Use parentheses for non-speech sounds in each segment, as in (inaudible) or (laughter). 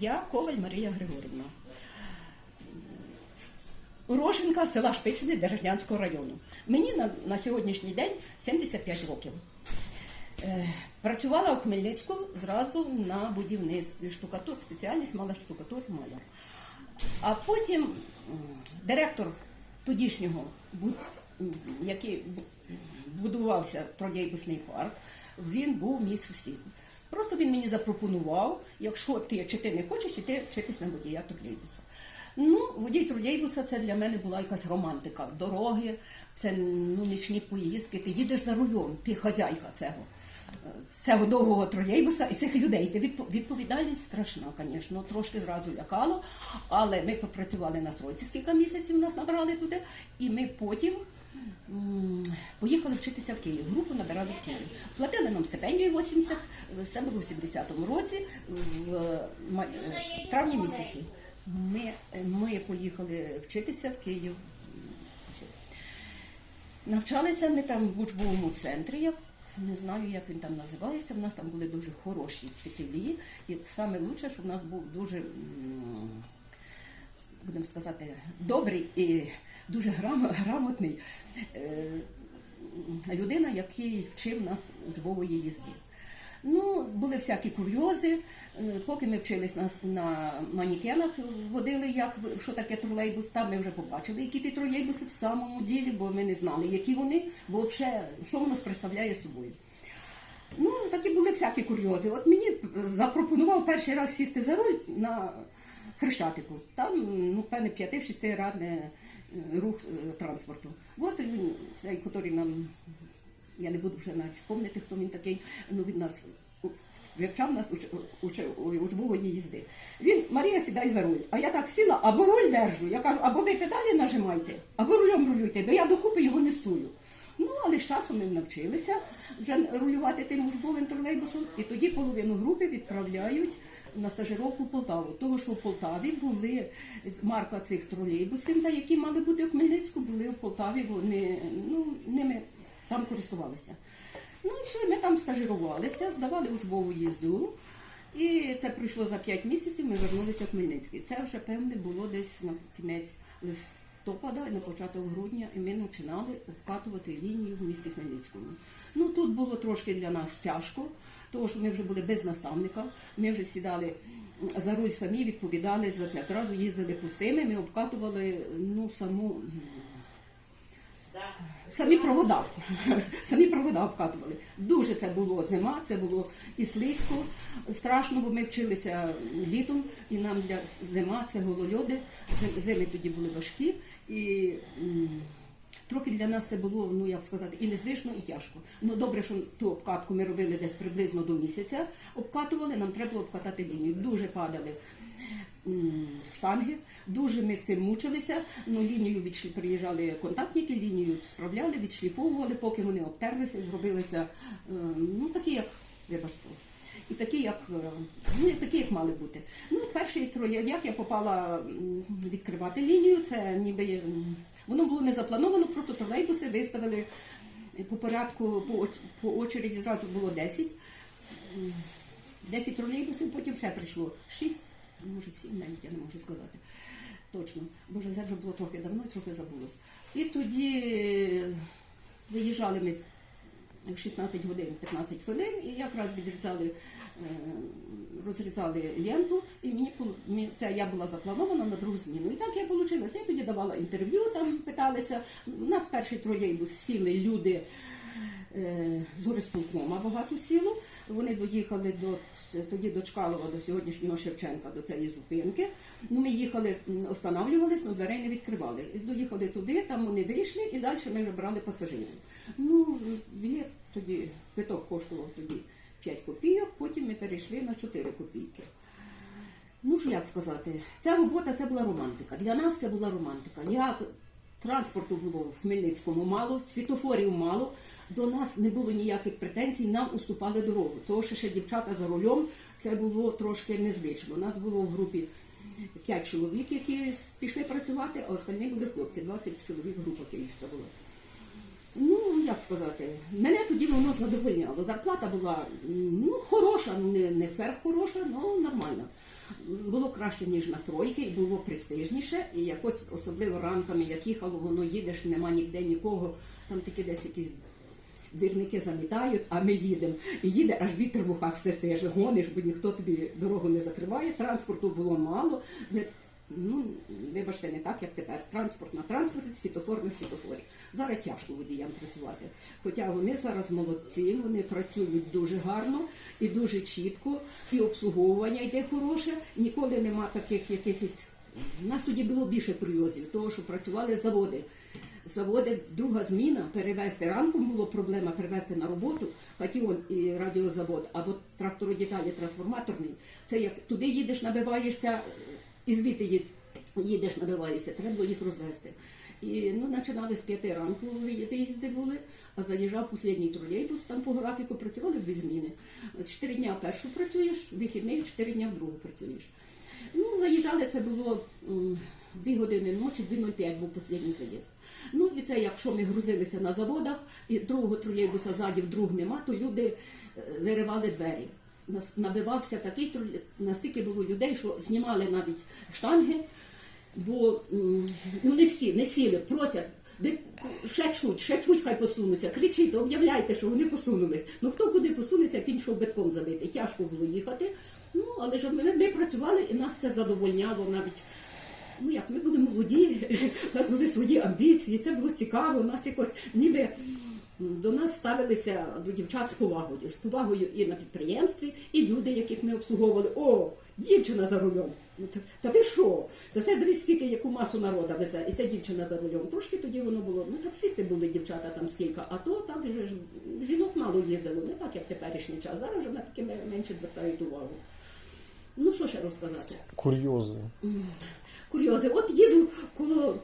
Я Коваль Марія Григорівна. Уроженка села Шпичини Держнянського району. Мені на, на сьогоднішній день 75 років. Е, працювала у Хмельницьку зразу на будівництві штукатур, спеціальність мала штукатур маляр. А потім м, директор тодішнього, бу- м, який будувався тролейбусний парк, він був мій сусід. Просто він мені запропонував, якщо ти чи ти не хочеш, іти вчитись на водія тролейбуса. Ну, водій тролейбуса це для мене була якась романтика. Дороги, це ну, нічні поїздки. Ти їдеш за рулем, ти хазяйка цього, цього довгого тролейбуса і цих людей. Ти відповідальність страшна, звісно, трошки зразу лякало. Але ми попрацювали на стройці кілька місяців, нас набрали туди, і ми потім. Поїхали вчитися в Київ, групу набирали в Київ. Платили нам стипендію 80, це було в 70-му році, в травні місяці. Ми, ми поїхали вчитися в Київ. Навчалися ми там в учбовому центрі, як не знаю, як він там називається. У нас там були дуже хороші вчителі. І саме лучше, що в нас був дуже, будемо сказати, добрий і дуже грам- грамотний е, людина, який вчив нас учбової їзди. Ну, були всякі курйози. Е, Поки ми вчились на, на манікенах, водили, як, що таке тролейбус, там ми вже побачили, які ті тролейбуси в самому ділі, бо ми не знали, які вони, бо взагалі, що воно представляє собою. Ну, такі були всякі курйози. От мені запропонував перший раз сісти за руль на Хрещатику. Там, ну, певне, п'яти-шести радне е, рух е, транспорту. От він, цей, який нам, я не буду вже навіть спомнити, хто він такий, ну він нас вивчав нас уч- уч- учбової їзди. Він, Марія, сідай за руль. А я так сіла, або руль держу. Я кажу, або ви педалі нажимайте, або рулем рулюйте, бо я докупи його не стую. Ну, але з часом ми навчилися вже рулювати тим учбовим тролейбусом, і тоді половину групи відправляють на стажировку в Полтаву. Тому що в Полтаві були марка цих тролейбусів, та які мали бути в Хмельницьку, були в Полтаві, вони ну, ними там користувалися. Ну все, ми там стажирувалися, здавали учбову їзду. І це пройшло за 5 місяців, ми вернулися в Хмельницький. Це вже певне було десь на кінець листопада, на початок грудня, і ми починали обкатувати лінію в місті Хмельницькому. Ну тут було трошки для нас тяжко, тому що ми вже були без наставника, ми вже сідали за руль самі, відповідали за це. Зразу їздили пустими, ми обкатували ну саму Самі провода. (laughs) Самі провода обкатували. Дуже це було зима, це було і слизько, страшно, бо ми вчилися літом, і нам для зима це голольоди. Зим- Зими тоді були важкі. І трохи для нас це було, ну як сказати, і незвично, і тяжко. Ну добре, що ту обкатку ми робили десь приблизно до місяця. Обкатували, нам треба було обкатати лінію. Дуже падали штанги. Дуже ми з цим мучилися. Ну, лінію відшлі, приїжджали контактники, лінію справляли, відшліфовували, поки вони обтерлися, зробилися е, ну, такі, як вибачте. І такі, як е, ну, такі, як мали бути. Ну, перший як я попала відкривати лінію, це ніби воно було не заплановано, просто тролейбуси виставили по порядку, по, по очереді зразу було 10. 10 тролейбусів, потім ще прийшло 6, може 7 навіть я не можу сказати. Точно. Боже, це вже було трохи давно трохи забулось. І тоді е, виїжджали ми в 16 годин 15 хвилин і якраз відрізали, е, розрізали ленту, і мені це я була запланована на другу зміну. І так я вийшла. Я тоді давала інтерв'ю, там питалися. У нас перший тролейбус сіли люди горисполкома багато сіло. Вони доїхали до тоді до Чкалова, до сьогоднішнього Шевченка, до цієї зупинки. Ну, ми їхали, останавливались, але дверей не відкривали. Доїхали туди, там вони вийшли і далі ми вже брали пасажирів. Ну, білет тоді, квиток коштував тоді 5 копійок, потім ми перейшли на 4 копійки. Ну що як сказати, ця робота це була романтика. Для нас це була романтика. Як транспорту було в Хмельницькому мало, світофорів мало, до нас не було ніяких претензій, нам уступали дорогу. Тому що ще дівчата за рулем це було трошки незвично. У нас було в групі 5 чоловік, які пішли працювати, а остальні були хлопці. 20 чоловік група київська була. Ну, як сказати, мене тоді воно задовольняло. Зарплата була ну, хороша, ну не, не сверххороша, але нормальна. Було краще, ніж на стройки, було престижніше, і якось особливо ранками, як їхало, воно їдеш, нема ніде нікого, там такі десь якісь двірники замітають, а ми їдемо. І їде аж вітер в ухах свистиш, гониш, бо ніхто тобі дорогу не закриває. Транспорту було мало. Не, ну, вибачте, не так, як тепер. Транспорт на транспорті, світофор на світофорі. Зараз тяжко водіям працювати. Хоча вони зараз молодці, вони працюють дуже гарно і дуже чітко, і обслуговування йде хороше. Ніколи нема таких якихось. У нас тоді було більше курйозів, того, що працювали заводи. Заводи, друга зміна, перевезти ранком було проблема перевезти на роботу катіон і радіозавод або трактородіталі трансформаторний. Це як туди їдеш, набиваєшся, і звідти їдеш, набиваєшся, треба їх розвезти. І ну, починали з п'яти ранку виїзди були, а заїжджав останній тролейбус, там по графіку працювали дві зміни. Чотири дня першу працюєш, вихідний, чотири дня другу працюєш. Ну, заїжджали, це було 2 години ночі, 2.05 був останній заїзд. Ну і це якщо ми грузилися на заводах, і другого тролейбуса ззаді вдруг нема, то люди е, виривали двері. Набивався такий настільки було людей, що знімали навіть штанги, бо ну не всі, не сіли, просять. Ви ще чуть, ще чуть, хай посунуться. Кричіть, об'являйте, що вони посунулись. Ну хто куди посунеться, він йшов битком забитий. Тяжко було їхати. Ну, але ж ми, ми працювали і нас це задовольняло навіть. Ну як, ми були молоді, (laughs) у нас були свої амбіції, це було цікаво, у нас якось ніби до нас ставилися до дівчат з повагою, з повагою і на підприємстві, і люди, яких ми обслуговували. О, дівчина за рулем. Ну, Та, ви що? То це дивись, скільки яку масу народа везе, і ця дівчина за рулем. Трошки тоді воно було. Ну таксисти були дівчата там скільки, а то так же ж жінок мало їздило, не так як теперішній час. Зараз вже на таке менше звертають увагу. Ну що ще розказати? Курйози. курйози. От їду коло.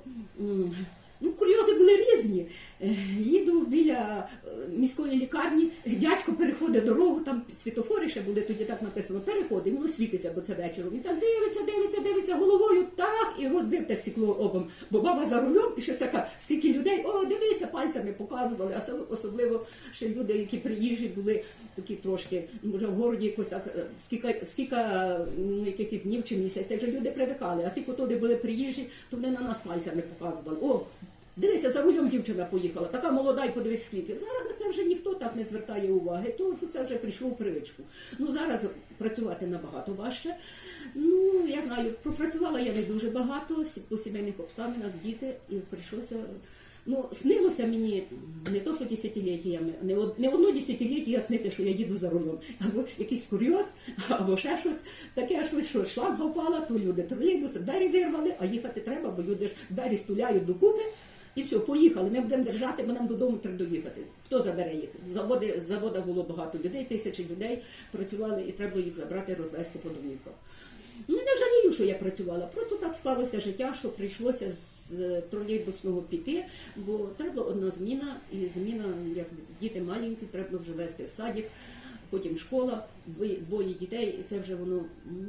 Ну, курйози були різні. Е, Їду біля е, міської лікарні, дядько переходить дорогу, там світофори ще були, тоді так написано, переходить, воно світиться, бо це вечором. І так дивиться, дивиться, дивиться головою, так, і розбив те стекло обом. Бо баба за рулем, і ще така, стільки людей, о, дивися, пальцями показували, а це особливо ще люди, які приїжджі були такі трошки, може в городі якось так, е, скільки, скільки ну, якихось днів чи місяців, вже люди привикали, а ті, де були приїжджі, то вони на нас пальцями показували. О, Дивися, за рулем дівчина поїхала, така молода і подивись скільки. Зараз на це вже ніхто так не звертає уваги, тому що це вже прийшло в привичку. Ну зараз працювати набагато важче. Ну, я знаю, пропрацювала я не дуже багато по сімейних обставинах, діти, і прийшлося. Ну, снилося мені не то, що десятиліттями, не, не одно десятиліття сниться, що я їду за рулем. Або якийсь курйоз, або ще щось таке, щось, що шланга впала, то люди тролейбус, двері вирвали, а їхати треба, бо люди ж двері стуляють докупи. І все, поїхали. Ми будемо держати, бо нам додому треба доїхати. Хто забере їх? Заводи, з завода було багато людей, тисячі людей працювали, і треба було їх забрати, розвести по домівках. Ну, не жалію, що я працювала. Просто так склалося життя, що прийшлося з е, тролейбусного піти, бо треба одна зміна, і зміна, як діти маленькі, треба вже вести в садик, потім школа, двоє, дітей, і це вже воно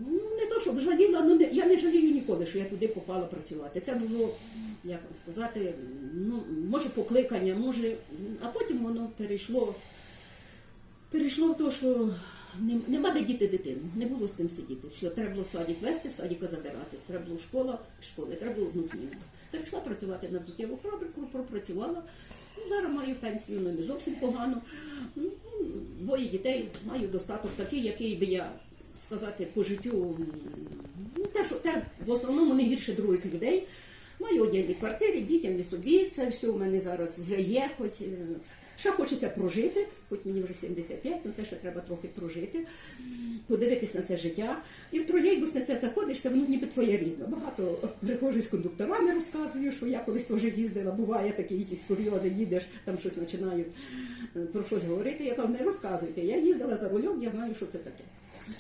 ну не то, щоб жаліла, ну не, я не жалію ніколи, що я туди попала працювати. Це було, як вам сказати, ну, може покликання, може, а потім воно перейшло перейшло в те, що нема де діти дитину, не було з ким сидіти. Все, треба було в садик вести, з садика забирати. Треба було школа, школи, треба було одну зміну. Пішла працювати на взуттєву фабрику, пропрацювала. Ну, зараз маю пенсію, ну не зовсім погано. Ну, двоє дітей, маю достаток такий, який би я сказати по життю. Ну, те, що те в основному не гірше других людей. Маю одягні квартири, дітям і собі. Це все у мене зараз вже є, хоч е, ще хочеться прожити, хоч мені вже 75, ну те, що треба трохи прожити, подивитись на це життя. І в тролейбус на це заходиш, це воно ніби твоє рідне. Багато приходжу з кондукторами, розказую, що я колись теж їздила, буває такі якісь курйози, їдеш, там щось починають е, про щось говорити. Я кажу, не розказуйте. Я їздила за рулем, я знаю, що це таке.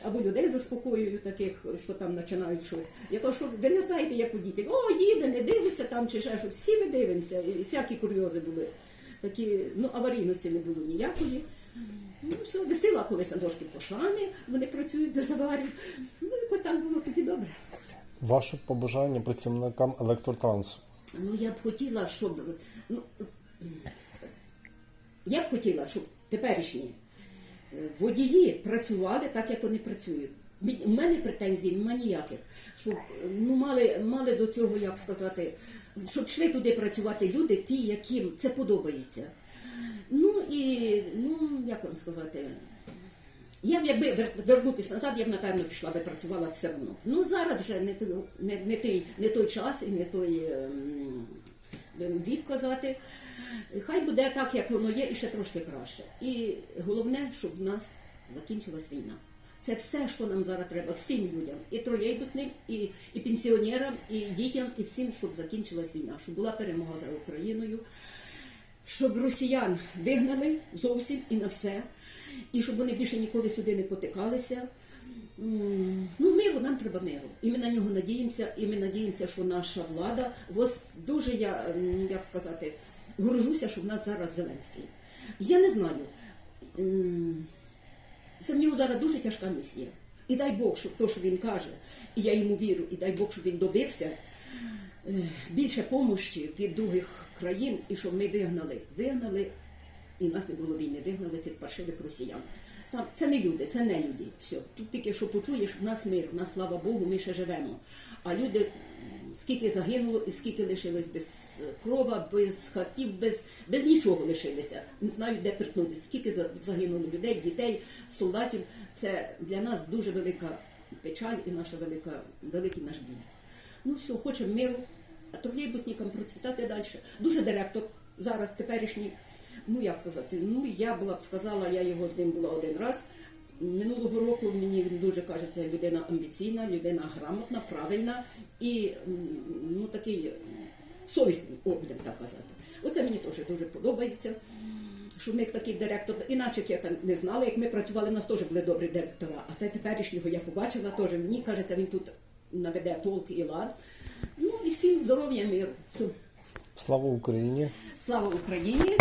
Або людей заспокоюю таких, що там починають щось. Я кажу, що ви не знаєте, як водітель. О, їде, не дивиться там чи ще щось. Всі ми дивимося, і всякі курйози були. Такі, ну, аварійності не було ніякої. Ну, все, висила колись на дошки пошани, вони працюють без аварій. Ну, якось так було тоді добре. Ваше побажання працівникам електротрансу. Ну, я б хотіла, щоб ну, я б хотіла, щоб теперішні водії працювали так, як вони працюють. У мене претензій немає ніяких. Щоб ну, мали, мали до цього, як сказати, щоб йшли туди працювати люди, ті, яким це подобається. Ну і ну, як вам сказати, я б якби вернутися назад, я б напевно пішла би працювала все одно. Ну зараз вже не той, не, не, той, не той час і не той ем, вік казати. Хай буде так, як воно є, і ще трошки краще. І головне, щоб в нас закінчилась війна. Це все, що нам зараз треба, всім людям, і тролейбусним, і, і пенсіонерам, і дітям, і всім, щоб закінчилась війна, щоб була перемога за Україною, щоб росіян вигнали зовсім і на все, і щоб вони більше ніколи сюди не потикалися. Ну, миру нам треба миру. І ми на нього надіємося, і ми надіємося, що наша влада, ось дуже я, як сказати, горжуся, що в нас зараз Зеленський. Я не знаю. Це нього зараз дуже тяжка місія. І дай Бог, щоб то, що він каже, і я йому вірю, і дай Бог, щоб він добився е, більше помощі від других країн, і щоб ми вигнали, вигнали, і нас не було війни, вигнали цих паршивих росіян. Там це не люди, це не люди. Все. Тут тільки що почуєш, в нас мир, в нас, слава Богу, ми ще живемо. А люди скільки загинуло і скільки лишилось без е, крова, без хатів, без, без нічого лишилися. Не знають, де притнутися. Скільки загинуло людей, дітей, солдатів. Це для нас дуже велика печаль і наша велика, великий наш біль. Ну все, хочемо миру, а тролейбусникам процвітати далі. Дуже директор зараз теперішній. Ну як сказати, ну я була б сказала, я його з ним була один раз. Минулого року мені він дуже кажеться людина амбіційна, людина грамотна, правильна і ну такий совісний, о, будемо так казати. Оце мені теж дуже подобається. Що в них такий директор, іначе я там не знала, як ми працювали, у нас теж були добрі директора. А це теперішнього я побачила теж. Мені кажеться, він тут наведе толк і лад. Ну і всім здоров'я, миру. Слава Україні! Слава Україні!